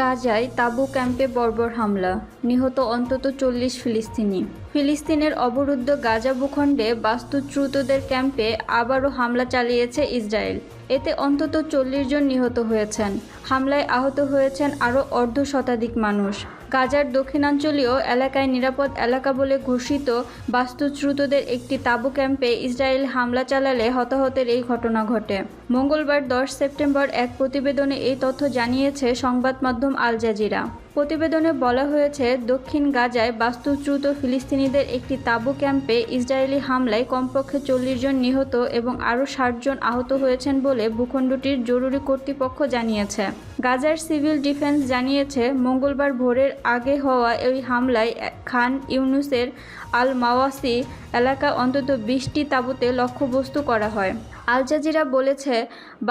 গাজায় তাবু ক্যাম্পে বর্বর হামলা। নিহত অন্তত চল্লিশ ফিলিস্তিনি। ফিলিস্তিনের অবরুদ্ধ গাজা ভূখণ্ডে বাস্তুচ্যুতদের ক্যাম্পে আবারও হামলা চালিয়েছে ইসরায়েল। এতে অন্তত চল্লিশ জন নিহত হয়েছেন। হামলায় আহত হয়েছেন আরও অর্ধ শতাধিক মানুষ। গাজার দক্ষিণাঞ্চলীয় এলাকায় নিরাপদ এলাকা বলে ঘোষিত বাস্তুচ্যুতদের একটি তাঁবু ক্যাম্পে ইসরায়েল হামলা চালালে হতাহতের এই ঘটনা ঘটে। মঙ্গলবার দশ সেপ্টেম্বর এক প্রতিবেদনে এই তথ্য জানিয়েছে সংবাদ মাধ্যম আল জাজিরা। প্রতিবেদনে বলা হয়েছে, দক্ষিণ গাজায় বাস্তুচ্যুত ফিলিস্তিনিদের একটি তাঁবু ক্যাম্পে ইসরায়েলি হামলায় কমপক্ষে চল্লিশ জন নিহত এবং আরও ষাট জন আহত হয়েছেন বলে ভূখণ্ডটির জরুরি কর্তৃপক্ষ জানিয়েছে। গাজার সিভিল ডিফেন্স জানিয়েছে, মঙ্গলবার ভোরের আগে হওয়া এই হামলায় খান ইউনুসের আল মাওয়াসি এলাকা অন্তত বিশটি তাঁবুতে লক্ষ্যবস্তু করা হয়। আল জাজিরা বলেছে,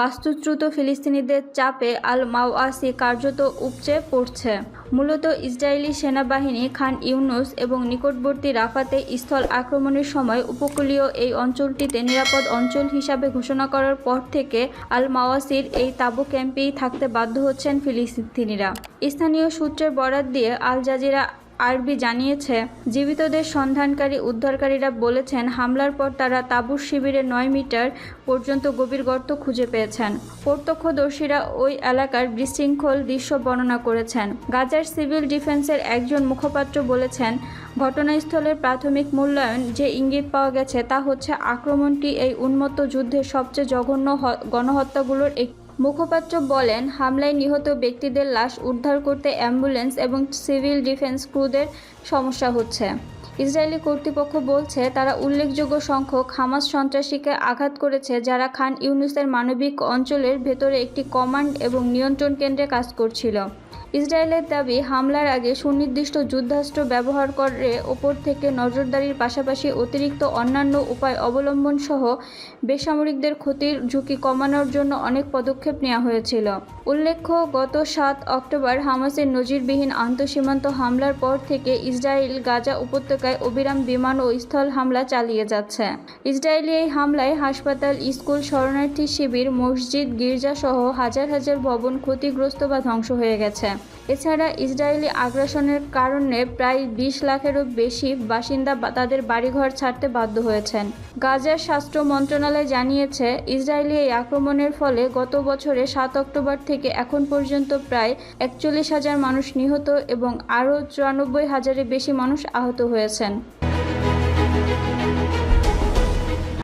বাস্তুচ্যুত ফিলিস্তিনিদের চাপে আল মাওয়াসি কার্যত উপচে পড়ছে। মূলত ইসরায়েলি সেনাবাহিনী খান ইউনুস এবং নিকটবর্তী রাফাতে স্থল আক্রমণের সময় উপকূলীয় এই অঞ্চলটিতে নিরাপদ অঞ্চল হিসাবে ঘোষণা করার পর থেকে আল মাওয়াসির এই তাঁবু ক্যাম্পেই থাকতে বাধ্য হচ্ছেন ফিলিস্তিনিরা। স্থানীয় সূত্রের বরাত দিয়ে আল জাজিরা আরবি জানিয়েছে, জীবিতদের সন্ধানকারী উদ্ধারকারীরা বলেছেন, হামলার পর তারা তাঁবুর শিবিরে নয় মিটার পর্যন্ত গভীর গর্ত খুঁজে পেয়েছেন। প্রত্যক্ষদর্শীরা ওই এলাকার বিশৃঙ্খল দৃশ্য বর্ণনা করেছেন। গাজার সিভিল ডিফেন্সের একজন মুখপাত্র বলেছেন, ঘটনাস্থলের প্রাথমিক মূল্যায়ন যে ইঙ্গিত পাওয়া গেছে তা হচ্ছে আক্রমণটি এই উন্মত্ত যুদ্ধের সবচেয়ে জঘন্য গণহত্যাগুলোর একটি মুখপাত্র বলেন, হামলায় নিহত ব্যক্তিদের লাশ উদ্ধার করতে অ্যাম্বুলেন্স এবং সিভিল ডিফেন্স ক্রুদের সমস্যা হচ্ছে। ইসরায়েলি কর্তৃপক্ষ বলছে, তারা উল্লেখযোগ্য সংখ্যক হামাস সন্ত্রাসীকে আঘাত করেছে, যারা খান ইউনুসের মানবিক অঞ্চলের ভেতরে একটি কমান্ড এবং নিয়ন্ত্রণ কেন্দ্রে কাজ করছিল। ইসরায়েলের দাবি, হামলার আগে সুনির্দিষ্ট যুদ্ধাস্ত্র ব্যবহার করে ওপর থেকে নজরদারির পাশাপাশি অতিরিক্ত অন্যান্য উপায় অবলম্বন সহ বেসামরিকদের ক্ষতির ঝুঁকি কমানোর জন্য অনেক পদক্ষেপ নেওয়া হয়েছিল। উল্লেখ্য, গত সাত অক্টোবর হামাসের নজিরবিহীন আন্তঃসীমান্ত হামলার পর থেকে ইসরায়েল গাজা উপত্যকায় অবিরাম বিমান ও স্থল হামলা চালিয়ে যাচ্ছে। ইসরায়েলি এই হামলায় হাসপাতাল, স্কুল, শরণার্থী শিবির, মসজিদ গির্জা সহ হাজার হাজার ভবন ক্ষতিগ্রস্ত বা ধ্বংস হয়ে গেছে। এছাড়া ইসরায়েলি আগ্রাসনের কারণে প্রায় বিশ লাখেরও বেশি বাসিন্দা তাদের বাড়িঘর ছাড়তে বাধ্য হয়েছেন। গাজার স্বাস্থ্য মন্ত্রণালয় জানিয়েছে, ইসরায়েলি এই আক্রমণের ফলে গত বছরে সাত অক্টোবর থেকে এখন পর্যন্ত প্রায় একচল্লিশ হাজার মানুষ নিহত এবং আরও চুরানব্বই হাজারের বেশি মানুষ আহত হয়েছেন।